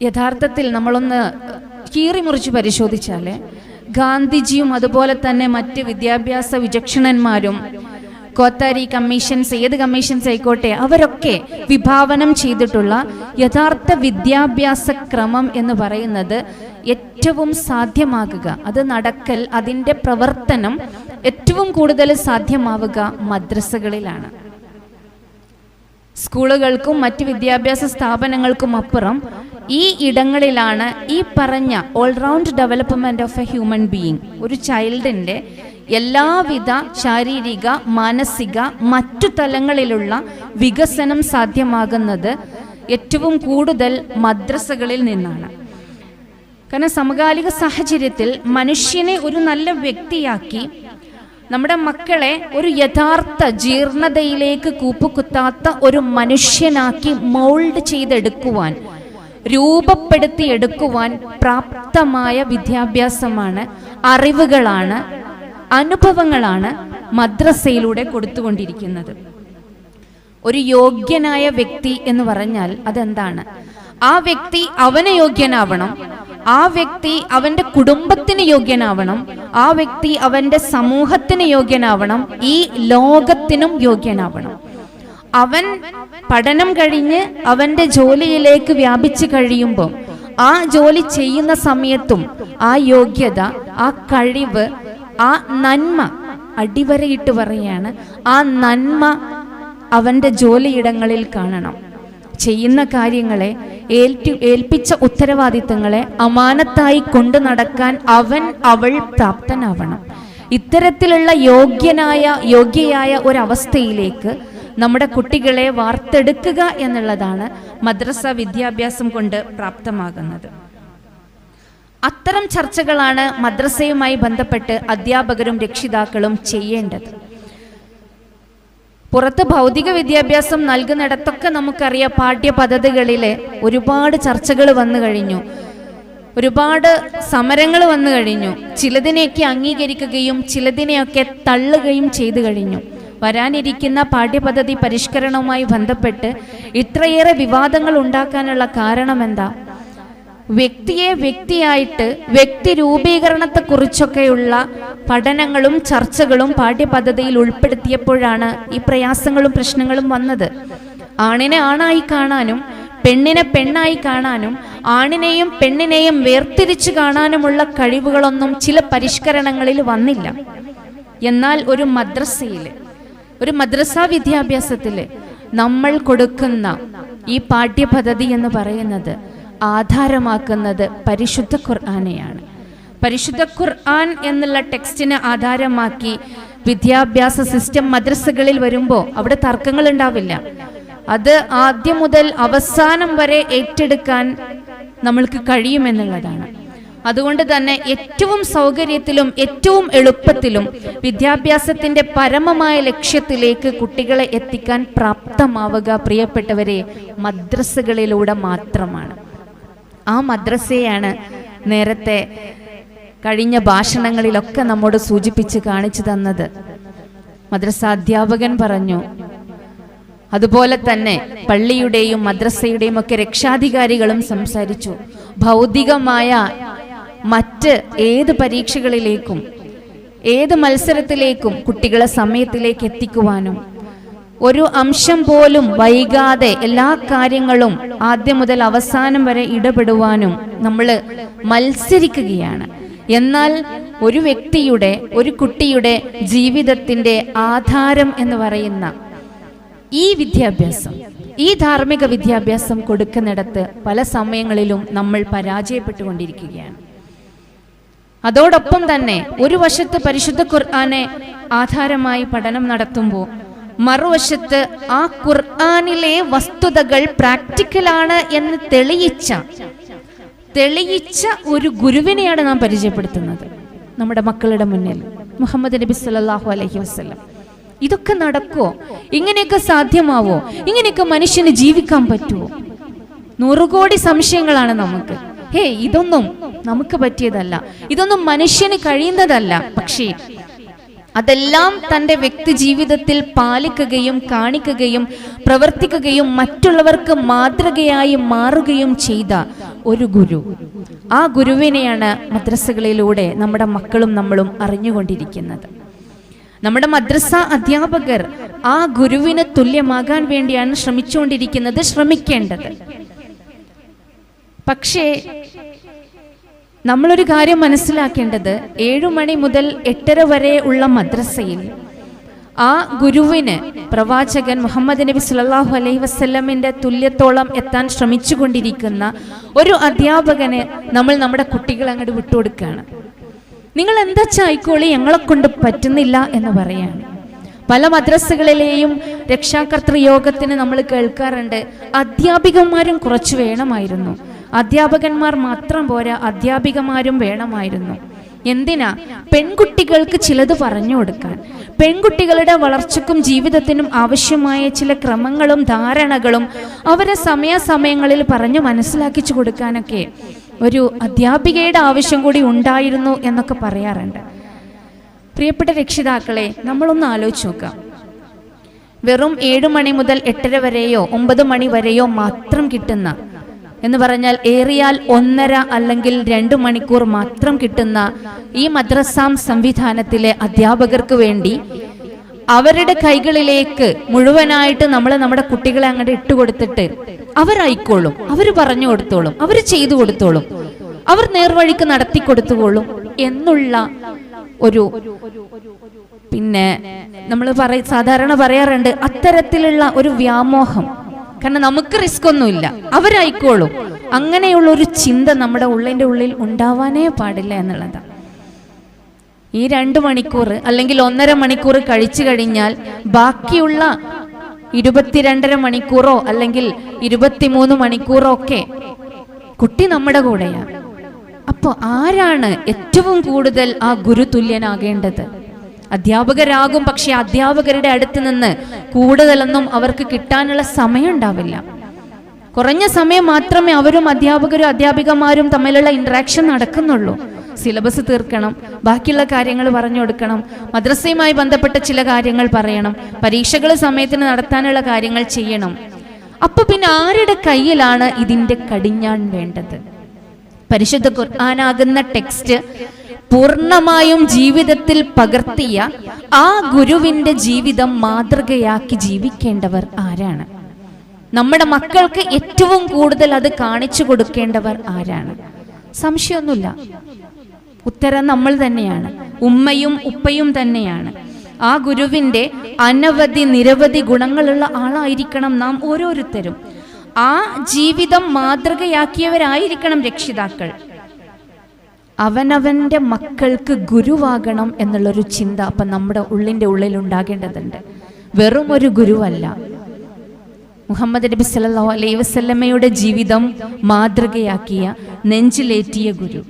യഥാർത്ഥത്തിൽ നമ്മളൊന്ന് കീറിമുറിച്ച് പരിശോധിച്ചാൽ ഗാന്ധിജിയും അതുപോലെ തന്നെ മറ്റ് വിദ്യാഭ്യാസ വിചക്ഷണന്മാരും കോത്താരി കമ്മീഷൻസ് ഏത് കമ്മീഷൻസ് ആയിക്കോട്ടെ അവരൊക്കെ വിഭാവനം ചെയ്തിട്ടുള്ള യഥാർത്ഥ വിദ്യാഭ്യാസ ക്രമം എന്ന് പറയുന്നത് ഏറ്റവും സാധ്യമാകുക അത് നടക്കൽ അതിന്റെ പ്രവർത്തനം ഏറ്റവും കൂടുതൽ സാധ്യമാവുക മദ്രസകളിലാണ്. സ്കൂളുകൾക്കും മറ്റ് വിദ്യാഭ്യാസ സ്ഥാപനങ്ങൾക്കും അപ്പുറം ഈ ഇടങ്ങളിലാണ് ഈ പറഞ്ഞ all-round development of a human being ഒരു ചൈൽഡിന്റെ എല്ലാവിധ ശാരീരിക മാനസിക മറ്റു തലങ്ങളിലുള്ള വികസനം സാധ്യമാകുന്നത് ഏറ്റവും കൂടുതൽ മദ്രസകളിൽ നിന്നാണ്. കാരണം സമകാലിക സാഹചര്യത്തിൽ മനുഷ്യനെ ഒരു നല്ല വ്യക്തിയാക്കി നമ്മുടെ മക്കളെ ഒരു യഥാർത്ഥ ജീർണതയിലേക്ക് കൂപ്പുകുത്താത്ത ഒരു മനുഷ്യനാക്കി മൗൾഡ് ചെയ്തെടുക്കുവാൻ രൂപപ്പെടുത്തി എടുക്കുവാൻ പ്രാപ്തമായ വിദ്യാഭ്യാസമാണ് അറിവുകളാണ് അനുഭവങ്ങളാണ് മദ്രസയിലൂടെ കൊടുത്തുകൊണ്ടിരിക്കുന്നത്. ഒരു യോഗ്യനായ വ്യക്തി എന്ന് പറഞ്ഞാൽ അതെന്താണ്? ആ വ്യക്തി അവന് യോഗ്യനാവണം ആ വ്യക്തി അവന്റെ കുടുംബത്തിന് യോഗ്യനാവണം ആ വ്യക്തി അവന്റെ സമൂഹത്തിന് യോഗ്യനാവണം ഈ ലോകത്തിനും യോഗ്യനാവണം. അവൻ പഠനം കഴിഞ്ഞ് അവന്റെ ജോലിയിലേക്ക് വ്യാപിച്ചു കഴിയുമ്പോൾ ആ ജോലി ചെയ്യുന്ന സമയത്തും ആ യോഗ്യത ആ കഴിവ് ആ നന്മ അടിവരയിട്ട് പറയാണ് ആ നന്മ അവന്റെ ജോലിയിടങ്ങളിൽ കാണണം. ചെയ്യുന്ന കാര്യങ്ങളെ ഏൽറ്റി ഏൽപ്പിച്ച ഉത്തരവാദിത്തങ്ങളെ അമാനത്തായി കൊണ്ടു നടക്കാൻ അവൻ അവൾ പ്രാപ്തനാവണം. ഇത്തരത്തിലുള്ള യോഗ്യനായ യോഗ്യയായ ഒരവസ്ഥയിലേക്ക് നമ്മുടെ കുട്ടികളെ വാർത്തെടുക്കുക എന്നുള്ളതാണ് മദ്രസ വിദ്യാഭ്യാസം കൊണ്ട് പ്രാപ്തമാകുന്നത്. അത്തരം ചർച്ചകളാണ് മദ്രസയുമായി ബന്ധപ്പെട്ട് അധ്യാപകരും രക്ഷിതാക്കളും ചെയ്യേണ്ടത്. പുറത്ത് ഭൗതിക വിദ്യാഭ്യാസം നൽകുന്നിടത്തൊക്കെ നമുക്കറിയാം പാഠ്യപദ്ധതികളിലെ ഒരുപാട് ചർച്ചകൾ വന്നു കഴിഞ്ഞു. ഒരുപാട് സമരങ്ങൾ വന്നു കഴിഞ്ഞു. ചിലതിനെയൊക്കെ അംഗീകരിക്കുകയും ചിലതിനെയൊക്കെ തള്ളുകയും ചെയ്തു കഴിഞ്ഞു. വരാനിരിക്കുന്ന പാഠ്യപദ്ധതി പരിഷ്കരണവുമായി ബന്ധപ്പെട്ട് ഇത്രയേറെ വിവാദങ്ങൾ ഉണ്ടാക്കാനുള്ള കാരണം എന്താ വ്യക്തിയെ വ്യക്തിയായിട്ട് വ്യക്തി രൂപീകരണത്തെക്കുറിച്ചൊക്കെയുള്ള പഠനങ്ങളും ചർച്ചകളും പാഠ്യപദ്ധതിയിൽ ഉൾപ്പെടുത്തിയപ്പോഴാണ് ഈ പ്രയാസങ്ങളും പ്രശ്നങ്ങളും വന്നത്. ആണിനെ ആണായി കാണാനും പെണ്ണിനെ പെണ്ണായി കാണാനും ആണിനെയും പെണ്ണിനെയും വേർതിരിച്ചു കാണാനുമുള്ള കഴിവുകളൊന്നും ചില പരിഷ്കരണങ്ങളിൽ വന്നില്ല. എന്നാൽ ഒരു മദ്രസയിൽ ഒരു മദ്രസ വിദ്യാഭ്യാസത്തിൽ നമ്മൾ കൊടുക്കുന്ന ഈ പാഠ്യപദ്ധതി എന്ന് പറയുന്നത് ആധാരമാക്കുന്നത് പരിശുദ്ധ ഖുർആാനെയാണ്. പരിശുദ്ധ ഖുർആൻ എന്നുള്ള ടെക്സ്റ്റിനെ ആധാരമാക്കി വിദ്യാഭ്യാസ സിസ്റ്റം മദ്രസകളിൽ വരുമ്പോൾ അവിടെ തർക്കങ്ങൾ ഉണ്ടാവില്ല അത് ആദ്യം മുതൽ അവസാനം വരെ ഏറ്റെടുക്കാൻ നമ്മൾക്ക് കഴിയുമെന്നുള്ളതാണ്. അതുകൊണ്ട് തന്നെ ഏറ്റവും സൗകര്യത്തിലും ഏറ്റവും എളുപ്പത്തിലും വിദ്യാഭ്യാസത്തിന്റെ പരമമായ ലക്ഷ്യത്തിലേക്ക് കുട്ടികളെ എത്തിക്കാൻ പ്രാപ്തമാവുക പ്രിയപ്പെട്ടവരെ മദ്രസകളിലൂടെ മാത്രമാണ്. ആ മദ്രസയാണ് നേരത്തെ കഴിഞ്ഞ ഭാഷണങ്ങളിലൊക്കെ നമ്മോട് സൂചിപ്പിച്ച് കാണിച്ചു തന്നത്. മദ്രസ അധ്യാപകൻ പറഞ്ഞു അതുപോലെ തന്നെ പള്ളിയുടെയും മദ്രസയുടെയും ഒക്കെ രക്ഷാധികാരികളും സംസാരിച്ചു. ഭൗതികമായ മറ്റ് ഏത് പരീക്ഷകളിലേക്കും ഏത് മത്സരത്തിലേക്കും കുട്ടികളെ സമയത്തിലേക്ക് എത്തിക്കുവാനും ഒരു അംശം പോലും വൈകാതെ എല്ലാ കാര്യങ്ങളും ആദ്യം മുതൽ അവസാനം വരെ ഇടപെടുവാനും നമ്മൾ മത്സരിക്കുകയാണ്. എന്നാൽ ഒരു വ്യക്തിയുടെ ഒരു കുട്ടിയുടെ ജീവിതത്തിന്റെ ആധാരം എന്ന് പറയുന്ന ഈ വിദ്യാഭ്യാസം ഈ ധാർമ്മിക വിദ്യാഭ്യാസം കൊടുക്കുന്നിടത്ത് പല സമയങ്ങളിലും നമ്മൾ പരാജയപ്പെട്ടുകൊണ്ടിരിക്കുകയാണ്. അതോടൊപ്പം തന്നെ ഒരു വശത്ത് പരിശുദ്ധ ഖുർആനെ ആധാരമായി പഠനം നടത്തുമ്പോൾ മറുവശത്ത് ആ ഖുർആാനിലെ വസ്തുതകൾ പ്രാക്ടിക്കലാണ് എന്ന് തെളിയിച്ച തെളിയിച്ച ഒരു ഗുരുവിനെയാണ് നാം പരിചയപ്പെടുത്തുന്നത് നമ്മുടെ മക്കളുടെ മുന്നിൽ. മുഹമ്മദ് നബി സല്ലാഹു അലഹി വസ്ലം ഇതൊക്കെ നടക്കുമോ ഇങ്ങനെയൊക്കെ സാധ്യമാവോ? ഇങ്ങനെയൊക്കെ മനുഷ്യന് ജീവിക്കാൻ പറ്റുമോ നൂറുകോടി സംശയങ്ങളാണ് നമുക്ക്. ഹേ ഇതൊന്നും നമുക്ക് പറ്റിയതല്ല. ഇതൊന്നും മനുഷ്യന് കഴിയുന്നതല്ല. പക്ഷേ അതെല്ലാം തന്റെ വ്യക്തി ജീവിതത്തിൽ പാലിക്കുകയും കാണിക്കുകയും പ്രവർത്തിക്കുകയും മറ്റുള്ളവർക്ക് മാതൃകയായി മാറുകയും ചെയ്ത ഒരു ഗുരു. ആ ഗുരുവിനെയാണ് മദ്രസകളിലൂടെ നമ്മുടെ മക്കളും നമ്മളും അറിഞ്ഞുകൊണ്ടിരിക്കുന്നത്. നമ്മുടെ മദ്രസ അധ്യാപകർ ആ ഗുരുവിന് തുല്യമാകാൻ വേണ്ടിയാണ് ശ്രമിച്ചുകൊണ്ടിരിക്കുന്നത് ശ്രമിക്കേണ്ടത്. പക്ഷേ നമ്മളൊരു കാര്യം മനസ്സിലാക്കേണ്ടത് ഏഴു മണി മുതൽ എട്ടര വരെ ഉള്ള മദ്രസയിൽ ആ ഗുരുവിന് പ്രവാചകൻ മുഹമ്മദ് നബി സുല്ലല്ലാഹു അലൈഹി വസല്ലമിന്റെ തുല്യത്തോളം എത്താൻ ശ്രമിച്ചുകൊണ്ടിരിക്കുന്ന ഒരു അധ്യാപകനെ നമ്മൾ നമ്മുടെ കുട്ടികൾ അങ്ങോട്ട് വിട്ടുകൊടുക്കുകയാണ്. നിങ്ങൾ എന്താ ചായിക്കോളി? ഞങ്ങളെ കൊണ്ട് പറ്റുന്നില്ല എന്ന് പറയാണ്. പല മദ്രസകളിലെയും രക്ഷാകർത്തൃ യോഗത്തിന് നമ്മൾ കേൾക്കാറുണ്ട്. അധ്യാപികന്മാരും കുറച്ച് വേണമായിരുന്നു. അധ്യാപകന്മാർ മാത്രം പോരാ അധ്യാപികമാരും വേണമായിരുന്നു. എന്തിനാ? പെൺകുട്ടികൾക്ക് ചിലത് പറഞ്ഞു കൊടുക്കാൻ. പെൺകുട്ടികളുടെ വളർച്ചക്കും ജീവിതത്തിനും ആവശ്യമായ ചില ക്രമങ്ങളും ധാരണകളും അവരെ സമയാസമയങ്ങളിൽ പറഞ്ഞു മനസ്സിലാക്കിച്ചു കൊടുക്കാനൊക്കെ ഒരു അധ്യാപികയുടെ ആവശ്യം കൂടി ഉണ്ടായിരുന്നു എന്നൊക്കെ പറയാറുണ്ട്. പ്രിയപ്പെട്ട രക്ഷിതാക്കളെ നമ്മളൊന്ന് ആലോചിച്ച് നോക്കാം. വെറും ഏഴ് മണി മുതൽ എട്ടര വരെയോ ഒമ്പത് മണി വരെയോ മാത്രം കിട്ടുന്ന എന്ന് പറഞ്ഞാൽ ഏറിയാൽ ഒന്നര അല്ലെങ്കിൽ രണ്ട് മണിക്കൂർ മാത്രം കിട്ടുന്ന ഈ മദ്രസാം സംവിധാനത്തിലെ അധ്യാപകർക്ക് വേണ്ടി അവരുടെ കൈകളിലേക്ക് മുഴുവനായിട്ട് നമ്മൾ നമ്മുടെ കുട്ടികളെ അങ്ങോട്ട് ഇട്ടുകൊടുത്തിട്ട് അവരായിക്കോളും അവർ പറഞ്ഞു കൊടുത്തോളും അവർ ചെയ്തു കൊടുത്തോളും അവർ നേർവഴിക്ക് നടത്തി കൊടുത്തുകൊള്ളും എന്നുള്ള ഒരു പിന്നെ നമ്മൾ പറയ സാധാരണ പറയാറുണ്ട് അത്തരത്തിലുള്ള ഒരു വ്യാമോഹം. കാരണം നമുക്ക് റിസ്ക് ഒന്നുമില്ല. അവരായിക്കോളും. അങ്ങനെയുള്ള ഒരു ചിന്ത നമ്മുടെ ഉള്ളിന്റെ ഉള്ളിൽ ഉണ്ടാവാനേ പാടില്ല എന്നുള്ളതാണ്. ഈ രണ്ട് മണിക്കൂർ അല്ലെങ്കിൽ ഒന്നര മണിക്കൂർ കഴിച്ചു കഴിഞ്ഞാൽ ബാക്കിയുള്ള ഇരുപത്തിരണ്ടര മണിക്കൂറോ അല്ലെങ്കിൽ ഇരുപത്തിമൂന്ന് മണിക്കൂറോ ഒക്കെ കുട്ടി നമ്മുടെ കൂടെയാണ് അപ്പോൾ ആരാണ് ഏറ്റവും കൂടുതൽ ആ ഗുരു തുല്യനാകേണ്ടത് അധ്യാപകരാകും പക്ഷെ അധ്യാപകരുടെ അടുത്ത് നിന്ന് കൂടുതലൊന്നും അവർക്ക് കിട്ടാനുള്ള സമയം ഉണ്ടാവില്ല കുറഞ്ഞ സമയം മാത്രമേ അവരും അധ്യാപകരും അധ്യാപികമാരും തമ്മിലുള്ള ഇൻട്രാക്ഷൻ നടക്കുന്നുള്ളൂ. സിലബസ് തീർക്കണം ബാക്കിയുള്ള കാര്യങ്ങൾ പറഞ്ഞു കൊടുക്കണം മദ്രസയുമായി ബന്ധപ്പെട്ട ചില കാര്യങ്ങൾ പറയണം പരീക്ഷകൾ സമയത്തിന് നടത്താനുള്ള കാര്യങ്ങൾ ചെയ്യണം. അപ്പൊ പിന്നെ ആരുടെ കയ്യിലാണ് ഇതിന്റെ കടിഞ്ഞാൺ വേണ്ടത്? പരിശുദ്ധ ഖുർആനാകുന്ന ടെക്സ്റ്റ് പൂർണമായും ജീവിതത്തിൽ പകർത്തിയ ആ ഗുരുവിന്റെ ജീവിതം മാതൃകയാക്കി ജീവിക്കേണ്ടവർ ആരാണ്? നമ്മുടെ മക്കൾക്ക് ഏറ്റവും കൂടുതൽ അത് കാണിച്ചു കൊടുക്കേണ്ടവർ ആരാണ്? സംശയമൊന്നുമില്ല. ഉത്തരം നമ്മൾ തന്നെയാണ്. ഉമ്മയും ഉപ്പയും തന്നെയാണ്. ആ ഗുരുവിന്റെ അനവധി നിരവധി ഗുണങ്ങളുള്ള ആളായിരിക്കണം നാം ഓരോരുത്തരും. ആ ജീവിതം മാതൃകയാക്കിയവരായിരിക്കണം രക്ഷിതാക്കൾ. അവനവന്റെ മക്കൾക്ക് ഗുരുവാകണം എന്നുള്ളൊരു ചിന്ത അപ്പം നമ്മുടെ ഉള്ളിന്റെ ഉള്ളിൽ ഉണ്ടാകേണ്ടതുണ്ട്. വെറും ഒരു ഗുരുവല്ല. മുഹമ്മദ് നബി സല്ലാ അലൈഹി വസല്ലമയുടെ ജീവിതം മാതൃകയാക്കിയ നെഞ്ചിലേറ്റിയ ഗുരു.